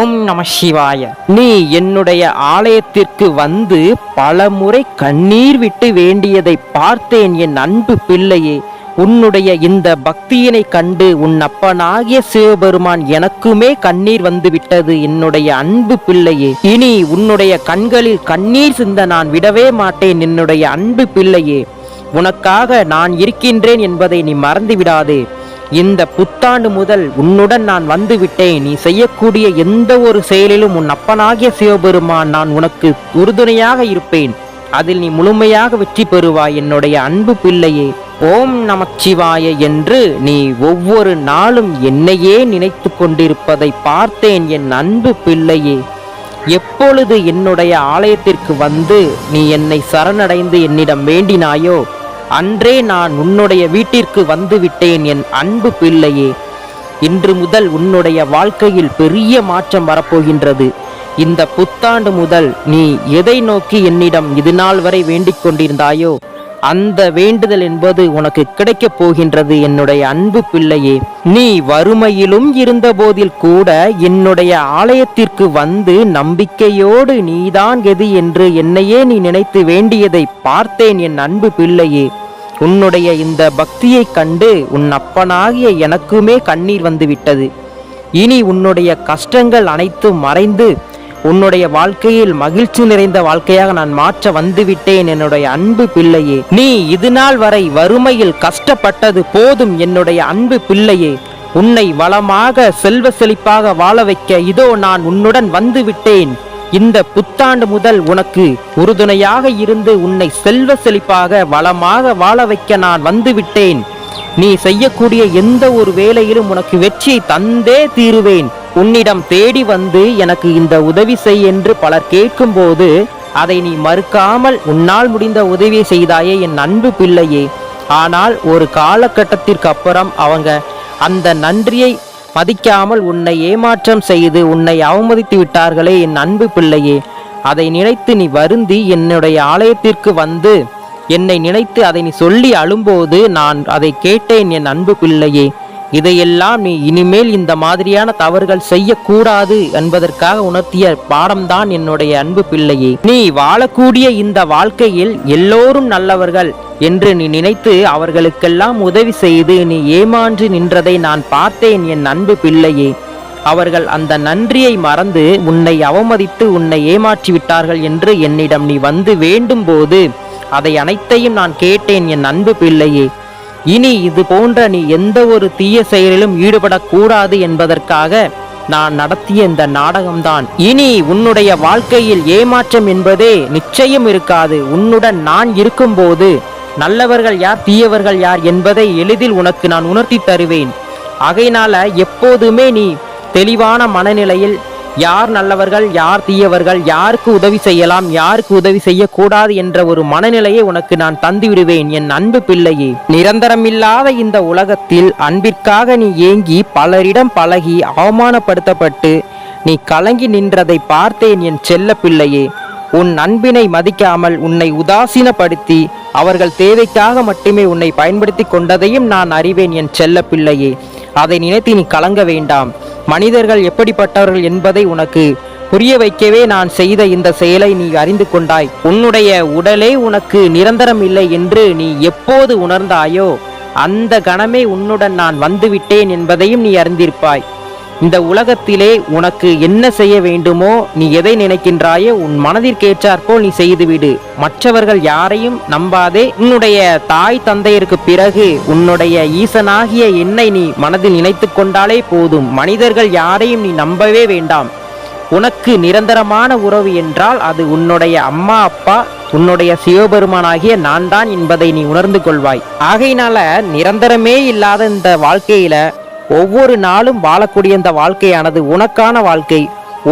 ஓம் நம சிவாய. நீ என்னுடைய ஆலயத்திற்கு வந்து பலமுறை கண்ணீர் விட்டு வேண்டியதை பார்த்தேன் என் அன்பு பிள்ளையே. உன்னுடைய இந்த பக்தியினை கண்டு உன் அப்பனாகிய சிவபெருமான் எனக்குமே கண்ணீர் வந்துவிட்டது என்னுடைய அன்பு பிள்ளையே. இனி உன்னுடைய கண்களில் கண்ணீர் சிந்த நான் விடவே மாட்டேன் என்னுடைய அன்பு பிள்ளையே. உனக்காக நான் இருக்கின்றேன் என்பதை நீ மறந்து விடாதே. இந்த புத்தாண்டு முதல் உன்னுடன் நான் வந்துவிட்டேன். நீ செய்யக்கூடிய எந்த ஒரு செயலிலும் உன் அப்பனாகிய சிவபெருமான் நான் உனக்கு உறுதுணையாக இருப்பேன். அதில் நீ முழுமையாக வெற்றி பெறுவாய். என்னுடைய அன்பு பிள்ளையே ஓம் நமச்சிவாய என்று நீ ஒவ்வொரு நாளும் என்னையே நினைத்து கொண்டிருப்பதை பார்த்தேன் என் அன்பு பிள்ளையே. எப்பொழுது என்னுடைய ஆலயத்திற்கு வந்து நீ என்னை சரணடைந்து என்னிடம் வேண்டினாயோ அன்றே நான் உன்னுடைய வீட்டிற்கு வந்துவிட்டேன் என் அன்பு பிள்ளையே. இன்று முதல் உன்னுடைய வாழ்க்கையில் பெரிய மாற்றம் வரப்போகின்றது. இந்த புத்தாண்டு முதல் நீ எதை நோக்கி என்னிடம் இது நாள் வரை வேண்டிக் கொண்டிருந்தாயோ அந்த வேண்டுதல் என்பது உனக்கு கிடைக்கப் போகின்றது என்னுடைய அன்பு பிள்ளையே. நீ வறுமையிலும் இருந்தபோதில் கூட என்னுடைய ஆலயத்திற்கு வந்து நம்பிக்கையோடு நீதான் எது என்று என்னையே நீ நினைத்து வேண்டியதை பார்த்தேன் என் அன்பு பிள்ளையே. உன்னுடைய இந்த பக்தியைக் கண்டு உன் அப்பனாகிய எனக்குமே கண்ணீர் வந்துவிட்டது. இனி உன்னுடைய கஷ்டங்கள் அனைத்தும் மறைந்து உன்னுடைய வாழ்க்கையில் மகிழ்ச்சி நிறைந்த வாழ்க்கையாக நான் மாற்ற வந்துவிட்டேன் என்னுடைய அன்பு பிள்ளையே. நீ இது நாள் வரை வறுமையில் கஷ்டப்பட்டது போதும் என்னுடைய அன்பு பிள்ளையே. உன்னை வளமாக செல்வ செழிப்பாக வாழ வைக்க இதோ நான் உன்னுடன் வந்துவிட்டேன். இந்த புத்தாண்டு முதல் உனக்கு உறுதுணையாக இருந்து உன்னை செல்வ செழிப்பாக வளமாக வாழ வைக்க நான் வந்துவிட்டேன். நீ செய்யக்கூடிய எந்த ஒரு வேலையிலும் உனக்கு வெற்றியை தந்தே தீருவேன். உன்னிடம் தேடி வந்து எனக்கு இந்த உதவி செய் என்று பலர் கேட்கும்போது அதை நீ மறுக்காமல் உன்னால் முடிந்த உதவியை செய்தாயே என் அன்பு பிள்ளையே. ஆனால் ஒரு காலகட்டத்திற்கு அப்புறம் அவங்க அந்த நன்றியை மதிக்காமல் உன்னை ஏமாற்றம் செய்து உன்னை அவமதித்து விட்டார்களே என் அன்பு பிள்ளையே. அதை நினைத்து நீ வருந்தி என்னுடைய ஆலயத்திற்கு வந்து என்னை நினைத்து அதை நீ சொல்லி அழும்போது நான் அதை கேட்டேன் என் அன்பு பிள்ளையே. இதையெல்லாம் நீ இனிமேல் இந்த மாதிரியான தவறுகள் செய்யக்கூடாது என்பதற்காக உணர்த்திய பாடம்தான் என்னுடைய அன்பு பிள்ளையே. நீ வாழக்கூடிய இந்த வாழ்க்கையில் எல்லோரும் நல்லவர்கள். என்று நீ நினைத்து அவர்களுக்கெல்லாம் உதவி செய்து நீ ஏமாற்றி நின்றதை நான் பார்த்தேன் என் அன்பு பிள்ளையே. அவர்கள் அந்த நன்றியை மறந்து உன்னை அவமதித்து உன்னை ஏமாற்றி விட்டார்கள் என்று என்னிடம் நீ வந்து வேண்டும் போது அதை அனைத்தையும் நான் கேட்டேன் என் அன்பு பிள்ளையே. இனி இது போன்ற நீ எந்த ஒரு தீய செயலிலும் ஈடுபடக்கூடாது என்பதற்காக நான் நடத்திய இந்த நாடகம்தான். இனி உன்னுடைய வாழ்க்கையில் ஏமாற்றம் என்பதே நிச்சயம் இருக்காது. உன்னுடன் நான் இருக்கும்போது நல்லவர்கள் யார் தீயவர்கள் யார் என்பதை எளிதில் உனக்கு நான் உணர்த்தி தருவேன். ஆகையினால எப்போதுமே நீ தெளிவான மனநிலையில் யார் நல்லவர்கள் யார் தீயவர்கள் யாருக்கு உதவி செய்யலாம் யாருக்கு உதவி செய்யக்கூடாது என்ற ஒரு மனநிலையை உனக்கு நான் தந்து விடுவேன் என் அன்பு பிள்ளையே. நிரந்தரமில்லாத இந்த உலகத்தில் அன்பிற்காக நீ ஏங்கி பலரிடம் பழகி அவமானப்படுத்தப்பட்டு நீ கலங்கி நின்றதை பார்த்தேன் என் செல்ல பிள்ளையே. உன் அன்பினை மதிக்காமல் உன்னை உதாசீனப்படுத்தி அவர்கள் தேவைக்காக மட்டுமே உன்னை பயன்படுத்தி கொண்டதையும் நான் அறிவேன் என் செல்ல பிள்ளையே. அதை நினைத்து நீ கலங்க வேண்டாம். மனிதர்கள் எப்படிப்பட்டவர்கள் என்பதை உனக்கு புரிய வைக்கவே நான் செய்த இந்த செயலை நீ அறிந்து கொண்டாய். உன்னுடைய உடலே உனக்கு நிரந்தரம் இல்லை என்று நீ எப்போது உணர்ந்தாயோ அந்த கணமே உன்னுடன் நான் வந்துவிட்டேன் என்பதையும் நீ அறிந்திருப்பாய். இந்த உலகத்திலே உனக்கு என்ன செய்ய வேண்டுமோ நீ எதை நினைக்கின்றாயோ உன் மனதிற்கேற்றாற்போல் நீ செய்துவிடு. மற்றவர்கள் யாரையும் நம்பாதே. உன்னுடைய தாய் தந்தையருக்கு பிறகு உன்னுடைய ஈசனாகிய என்னை நீ மனதில் நினைத்து கொண்டாலே போதும். மனிதர்கள் யாரையும் நீ நம்பவே வேண்டாம். உனக்கு நிரந்தரமான உறவு என்றால் அது உன்னுடைய அம்மா அப்பா உன்னுடைய சிவபெருமானாகிய நான் தான் என்பதை நீ உணர்ந்து கொள்வாய். ஆகையினால நிரந்தரமே இல்லாத இந்த வாழ்க்கையில ஒவ்வொரு நாளும் வாழக்கூடிய இந்த வாழ்க்கையானது உனக்கான வாழ்க்கை.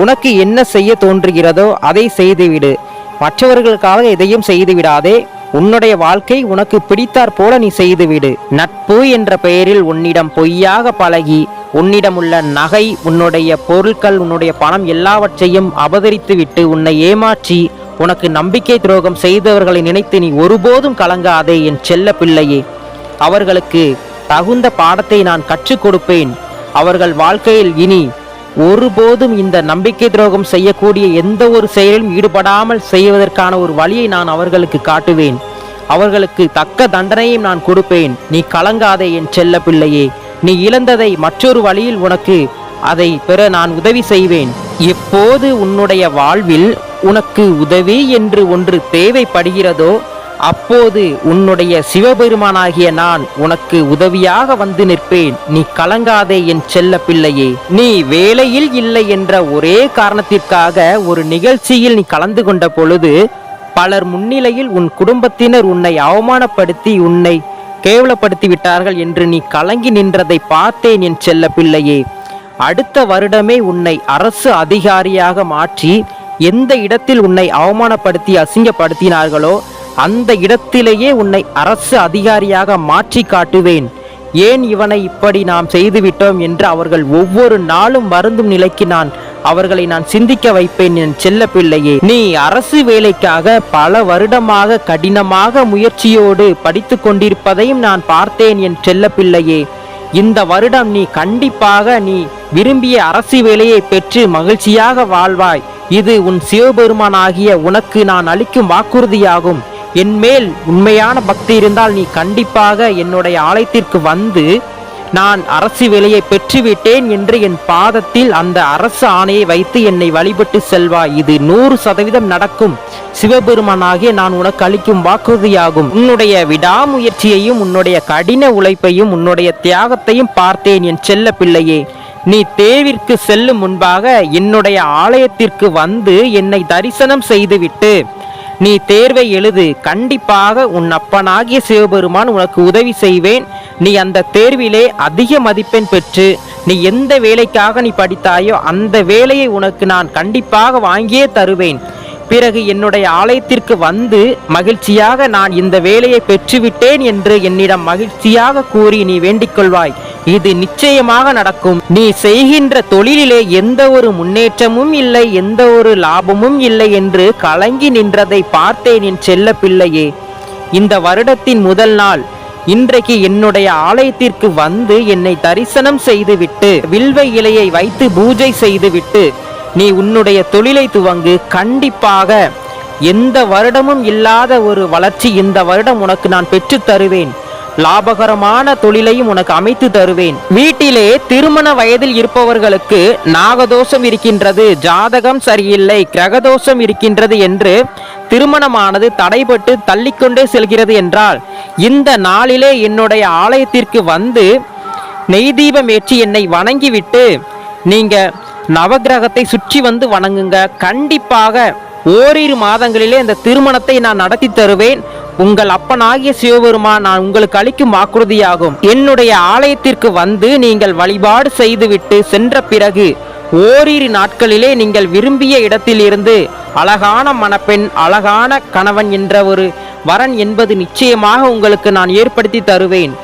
உனக்கு என்ன செய்ய தோன்றுகிறதோ அதை செய்துவிடு. மற்றவர்களுக்காக எதையும் செய்துவிடாதே. உன்னுடைய வாழ்க்கை உனக்கு பிடித்தாற் போல நீ செய்துவிடு. நட்பு என்ற பெயரில் உன்னிடம் பொய்யாக பழகி உன்னிடம் உள்ள நகை உன்னுடைய பொருட்கள் உன்னுடைய பணம் எல்லாவற்றையும் அபகரித்து விட்டு உன்னை ஏமாற்றி உனக்கு நம்பிக்கை துரோகம் செய்தவர்களை நினைத்து நீ ஒருபோதும் கலங்காதே என் செல்ல பிள்ளையே. அவர்களுக்கு தகுந்த பாடத்தை நான் கற்றுக் கொடுப்பேன். அவர்கள் வாழ்க்கையில் இனி ஒருபோதும் இந்த நம்பிக்கை துரோகம் செய்யக்கூடிய எந்த ஒரு செயலிலும் ஈடுபடாமல் செய்வதற்கான ஒரு வழியை நான் அவர்களுக்கு காட்டுவேன். அவர்களுக்கு தக்க தண்டனையும் நான் கொடுப்பேன். நீ கலங்காதே என் செல்ல பிள்ளையே. நீ இழந்ததை மற்றொரு வழியில் உனக்கு அதை பெற நான் உதவி செய்வேன். எப்போது உன்னுடைய வாழ்வில் உனக்கு உதவி என்று ஒன்று தேவைப்படுகிறதோ அப்போது உன்னுடைய சிவபெருமானாகிய நான் உனக்கு உதவியாக வந்து நிற்பேன். நீ கலங்காதே என் செல்ல பிள்ளையே. நீ வேலையில் இல்லை என்ற ஒரே காரணத்திற்காக ஒரு நிகழ்ச்சியில் நீ கலந்து கொண்ட பொழுது பலர் முன்னிலையில் உன் குடும்பத்தினர் உன்னை அவமானப்படுத்தி உன்னை கேவலப்படுத்தி விட்டார்கள் என்று நீ கலங்கி நின்றதை பார்த்தேன் என் செல்ல பிள்ளையே. அடுத்த வருடமே உன்னை அரசு அதிகாரியாக மாற்றி எந்த இடத்தில் உன்னை அவமானப்படுத்தி அசிங்கப்படுத்தினார்களோ அந்த இடத்திலேயே உன்னை அரசு அதிகாரியாக மாற்றி காட்டுவேன். ஏன் இவனை இப்படி நாம் செய்துவிட்டோம் என்று அவர்கள் ஒவ்வொரு நாளும் வருந்தும் நிலைக்கு நான் அவர்களை நான் சிந்திக்க வைப்பேன் என் செல்ல பிள்ளையே. நீ அரசு வேலைக்காக பல வருடமாக கடினமாக முயற்சியோடு படித்து கொண்டிருப்பதையும் நான் பார்த்தேன் என் செல்ல பிள்ளையே. இந்த வருடம் நீ கண்டிப்பாக நீ விரும்பிய அரசு வேலையை பெற்று மகிழ்ச்சியாக வாழ்வாய். இது உன் சிவபெருமானாகிய உனக்கு நான் அளிக்கும் வாக்குறுதியாகும். என் மேல் உண்மையான பக்தி இருந்தால் நீ கண்டிப்பாக என்னுடைய ஆலயத்திற்கு வந்து நான் அரசு வேலையை பெற்றுவிட்டேன் என்று என் பாதத்தில் அந்த அரசு ஆணையை வைத்து என்னை வழிபட்டு செல்வாய். இது நூறு சதவீதம் நடக்கும். சிவபெருமானாகிய நான் உனக்கு அளிக்கும் வாக்குறுதியாகும். உன்னுடைய விடாமுயற்சியையும் உன்னுடைய கடின உழைப்பையும் உன்னுடைய தியாகத்தையும் பார்த்தேன் என் செல்ல பிள்ளையே. நீ தேவிற்கு செல்லும் முன்பாக என்னுடைய ஆலயத்திற்கு வந்து என்னை தரிசனம் செய்துவிட்டு நீ தேர்வை எழுது கண்டிப்பாக உன் அப்பனாகிய சிவபெருமான் உனக்கு உதவி செய்வேன். நீ அந்த தேர்விலே அதிக மதிப்பெண் பெற்று நீ எந்த வேலைக்காக நீ படித்தாயோ அந்த வேலையை உனக்கு நான் கண்டிப்பாக வாங்கியே தருவேன். பிறகு என்னுடைய ஆலயத்திற்கு வந்து மகிழ்ச்சியாக நான் இந்த வேலையை பெற்றுவிட்டேன் என்று என்னிடம் மகிழ்ச்சியாக கூறி நீ வேண்டிக் கொள்வாய். இது நிச்சயமாக நடக்கும். நீ செய்கின்ற தொழிலிலே எந்த ஒரு முன்னேற்றமும் இல்லை எந்த ஒரு லாபமும் இல்லை என்று கலங்கி நின்றதை பார்த்தேன் என் செல்ல பிள்ளையே. இந்த வருடத்தின் முதல் நாள் இன்றைக்கு என்னுடைய ஆலயத்திற்கு வந்து என்னை தரிசனம் செய்துவிட்டு வில்வ இலையை வைத்து பூஜை செய்துவிட்டு நீ உன்னுடைய தொழிலை துவங்கு. கண்டிப்பாக எந்த வருடமும் இல்லாத ஒரு வளர்ச்சி இந்த வருடம் உனக்கு நான் பெற்றுத் தருவேன். லாபகரமான தொழிலையும் உனக்கு அமைத்து தருவேன். வீட்டிலே திருமண வயதில் இருப்பவர்களுக்கு நாகதோஷம் இருக்கின்றது ஜாதகம் சரியில்லை கிரகதோஷம் இருக்கின்றது என்று திருமணமானது தடைபட்டு தள்ளிக்கொண்டே செல்கிறது என்றால் இந்த நாளிலே என்னுடைய ஆலயத்திற்கு வந்து நெய் தீபம் ஏற்றி என்னை வணங்கிவிட்டு நீங்க நவக்கிரகத்தை சுற்றி வந்து வணங்குங்க. கண்டிப்பாக ஓரிரு மாதங்களிலே இந்த திருமணத்தை நான் நடத்தி தருவேன். உங்கள் அப்பனாகிய சிவபெருமான் நான் உங்களுக்கு அளிக்கும் வாக்குறுதியாகும். என்னுடைய ஆலயத்திற்கு வந்து நீங்கள் வழிபாடு செய்துவிட்டு சென்ற பிறகு ஓரிரு நாட்களிலே நீங்கள் விரும்பிய இடத்திலிருந்து அழகான மணப்பெண் அழகான கணவன் என்ற ஒரு வரன் என்பது நிச்சயமாக உங்களுக்கு நான் ஏற்படுத்தி தருவேன்.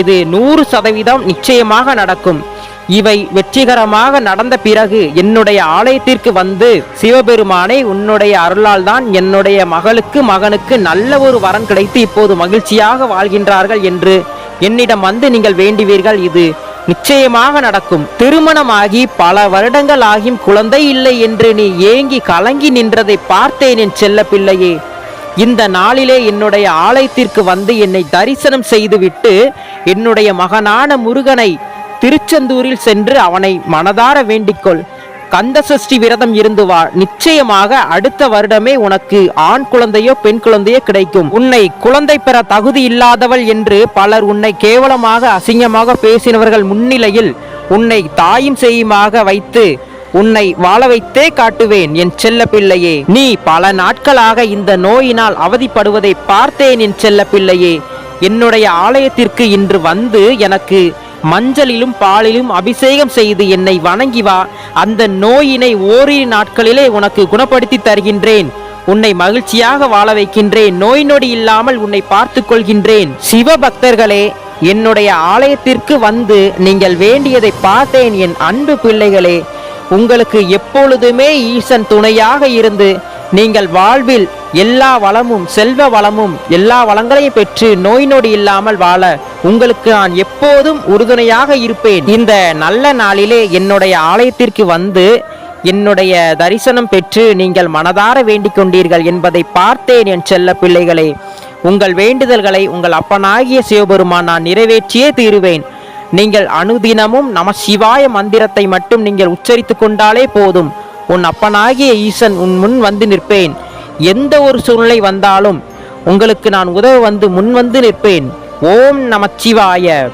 இது நூறு சதவீதம் நிச்சயமாக நடக்கும். இவை வெற்றிகரமாக நடந்த பிறகு என்னுடைய ஆலயத்திற்கு வந்து சிவபெருமானை உன்னுடைய அருளால் தான் என்னுடைய மகளுக்கு மகனுக்கு நல்ல ஒரு வரன் கிடைத்து இப்போது மகிழ்ச்சியாக வாழ்கின்றார்கள் என்று என்னிடம் வந்து நீங்கள் வேண்டுவீர்கள். இது நிச்சயமாக நடக்கும். திருமணமாகி பல வருடங்கள் ஆகியும் குழந்தை இல்லை என்று நீ ஏங்கி கலங்கி நின்றதை பார்த்தேன் என் செல்ல பிள்ளையே. இந்த நாளிலே என்னுடைய ஆலயத்திற்கு வந்து என்னை தரிசனம் செய்துவிட்டு என்னுடைய மகனான முருகனை திருச்செந்தூரில் சென்று அவனை மனதார வேண்டிக்கொள். கந்த சஷ்டி விரதம் இருந்து வா. நிச்சயமாக அடுத்த வருடமே உனக்கு ஆண் குழந்தையோ பெண் குழந்தையோ கிடைக்கும். உன்னை குழந்தை பெற தகுதி இல்லாதவள் என்று பலர் உன்னை கேவலமாக அசிங்கமாக பேசினவர்கள் முன்னிலையில் உன்னை தாயும் செய்யுமாக வைத்து உன்னை வாழ வைத்தே காட்டுவேன் என் செல்ல பிள்ளையே. நீ பல நாட்களாக இந்த நோயினால் அவதிப்படுவதை பார்த்தேன் என் செல்ல பிள்ளையே. என்னுடைய ஆலயத்திற்கு இன்று வந்து எனக்கு மஞ்சளிலும் பாலிலும் அபிஷேகம் செய்து என்னை வணங்கி வா. அந்த நோயினை ஓரிரு நாட்களிலே உனக்கு குணப்படுத்தி தருகின்றேன். உன்னை மகிழ்ச்சியாக வாழ வைக்கின்றேன். நோய் நொடி இல்லாமல் உன்னை பார்த்து கொள்கின்றேன். சிவபக்தர்களே என்னுடைய ஆலயத்திற்கு வந்து நீங்கள் வேண்டியதை பார்த்தேன் என் அன்பு பிள்ளைகளே. உங்களுக்கு எப்பொழுதுமே ஈசன் துணையாக இருந்து நீங்கள் வாழ்வில் எல்லா வளமும் செல்வ வளமும் எல்லா வளங்களையும் பெற்று நோய் நொடி இல்லாமல் வாழ உங்களுக்கு நான் எப்போதும் உறுதுணையாக இருப்பேன். இந்த நல்ல நாளிலே என்னுடைய ஆலயத்திற்கு வந்து என்னுடைய தரிசனம் பெற்று நீங்கள் மனதார வேண்டிக் கொண்டீர்கள் என்பதை பார்த்தேன் என் செல்ல பிள்ளைகளே. உங்கள் வேண்டுதல்களை உங்கள் அப்பனாகிய சிவபெருமான் நான் நிறைவேற்றியே தீருவேன். நீங்கள் அனுதினமும் நம சிவாய மந்திரத்தை மட்டும் நீங்கள் உச்சரித்து கொண்டாலே போதும். உன் அப்பனாகிய ஈசன் உன் முன் வந்து நிற்பேன். எந்த ஒரு சூழ்நிலை வந்தாலும் உங்களுக்கு நான் உதவ வந்து முன் வந்து நிற்பேன். ஓம் நமச்சிவாய.